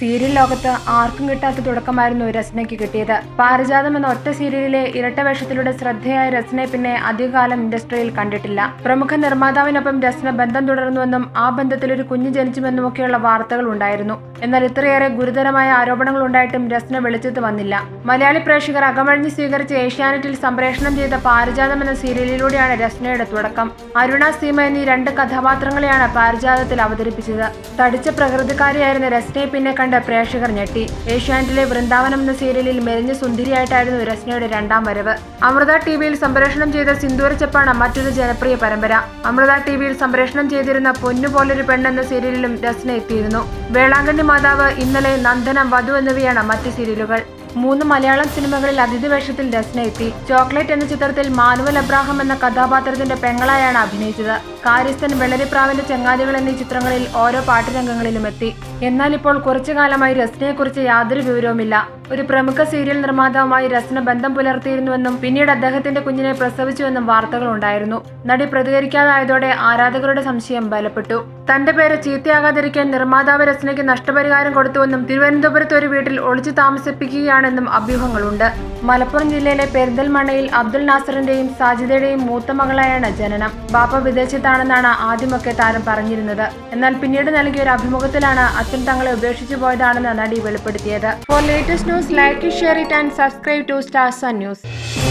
Serial ലോകത്ത് ആർക്കും കിട്ടാത്ത തുടക്കമായിരുന്നു രസ്നയ്ക്ക് കിട്ടിയത്. പാരിജാതം എന്ന ഒറ്റ സീരിയലിലെ ഇരട്ട വേഷത്തിലൂടെ ശ്രദ്ധയായ രസ്നെ പിന്നെ അധികകാലം ഇൻഡസ്ട്രിയിൽ കണ്ടിട്ടില്ല. പ്രമുഖ നിർമ്മാതാവിനൊപ്പം രസ്ന ബന്ധം തുടർന്നുവെന്നും ആ ബന്ധത്തിൽ ഒരു കുഞ്ഞ് ജനിച്ചുവെന്നുമൊക്കെയുള്ള വാർത്തകൾ ഉണ്ടായിരുന്നു. എന്നാൽ ഇത്രയേറെ ഗുരുതരമായ ആരോപണങ്ങൾ ഉണ്ടായിട്ടും രസ്ന വെളിച്ചത്ത് വന്നില്ല. മലയാളി പ്രേക്ഷകർ അകമഴിഞ്ഞ് സ്വീകരിച്ച ഏഷ്യാനെറ്റിൽ സംപ്രേഷണം ചെയ്ത പാരിജാതം എന്ന സീരിയലിലൂടെയാണ് രസ്നയുടെ തുടക്കം. അരുണ സീമ എന്നീ രണ്ട് കഥാപാത്രങ്ങളെയാണ് പാരിജാതത്തിൽ അവതരിപ്പിച്ചത്. തടിച്ച പ്രകൃതിക്കാരിയായിരുന്ന രസ്നയെ പിന്നെ കണ്ട് പ്രേക്ഷകർ ഞെട്ടി. ഏഷ്യാനെറ്റിലെ വൃന്ദാവനം എന്ന സീരിയലിൽ മെലിഞ്ഞ സുന്ദരിയായിട്ടായിരുന്നു രസ്നയുടെ രണ്ടാം വരവ്. അമൃത ടിവിയിൽ സംപ്രേഷണം ചെയ്ത സിന്ദൂരച്ചപ്പാണ് മറ്റൊരു ജനപ്രിയ പരമ്പര. അമൃത ടിവിയിൽ സംപ്രേഷണം ചെയ്തിരുന്ന പൊന്നുപോലൊരു പെണ്ണെന്ന പെണ്ണ് സീരിയലിലും രസ്ന എത്തിയിരുന്നു. വേളാങ്കണ്ണി മാതാവ് ഇന്നലെ നന്ദനം വധു എന്നിവയാണ് മറ്റ് സീരിയലുകൾ. മൂന്ന് മലയാളം സിനിമകളിൽ അതിഥി വേഷത്തിൽ രസ്ന എത്തി. ചോക്ലേറ്റ് എന്ന ചിത്രത്തിൽ മാനുവൽ അബ്രാഹം എന്ന കഥാപാത്രത്തിന്റെ പെങ്ങളായാണ് അഭിനയിച്ചത്. കാര്യസ്ഥൻ വെള്ളരിപ്രാവിന്റെ ചങ്ങാതികൾ എന്നീ ചിത്രങ്ങളിൽ ഓരോ പാട്ടുരംഗങ്ങളിലും എത്തി. എന്നാൽ ഇപ്പോൾ കുറച്ചു കാലമായി രസ്നയെക്കുറിച്ച് യാതൊരു വിവരവുമില്ല. ഒരു പ്രമുഖ സീരിയൽ നിർമ്മാതാവുമായി രസ്ന ബന്ധം പുലർത്തിയിരുന്നുവെന്നും പിന്നീട് അദ്ദേഹത്തിന്റെ കുഞ്ഞിനെ പ്രസവിച്ചുവെന്നും വാർത്തകൾ ഉണ്ടായിരുന്നു. നടി പ്രതികരിക്കാതായതോടെ ആരാധകരുടെ സംശയം ബലപ്പെട്ടു. തന്റെ പേര് ചീത്തയാകാതിരിക്കാൻ നിർമ്മാതാവ് രസ്നയ്ക്ക് നഷ്ടപരിഹാരം കൊടുത്തുവെന്നും തിരുവനന്തപുരത്ത് ഒരു വീട്ടിൽ ഒളിച്ചു താമസിപ്പിക്കുകയാണെന്നും അഭ്യൂഹങ്ങളുണ്ട്. മലപ്പുറം ജില്ലയിലെ പെരിന്തൽമണ്ണയിൽ അബ്ദുൽ നാസറിന്റെയും സാജിദയുടെയും മൂത്ത മകളായാണ് ജനനം. ബാപ്പ വിദേശത്താണെന്നാണ് ആദ്യമൊക്കെ താരം പറഞ്ഞിരുന്നത്. എന്നാൽ പിന്നീട് നൽകിയ ഒരു അഭിമുഖത്തിലാണ് അച്ഛൻ തങ്ങളെ ഉപേക്ഷിച്ചു പോയതാണെന്ന് നടി വെളിപ്പെടുത്തിയത്. For latest news like share it and subscribe to stars news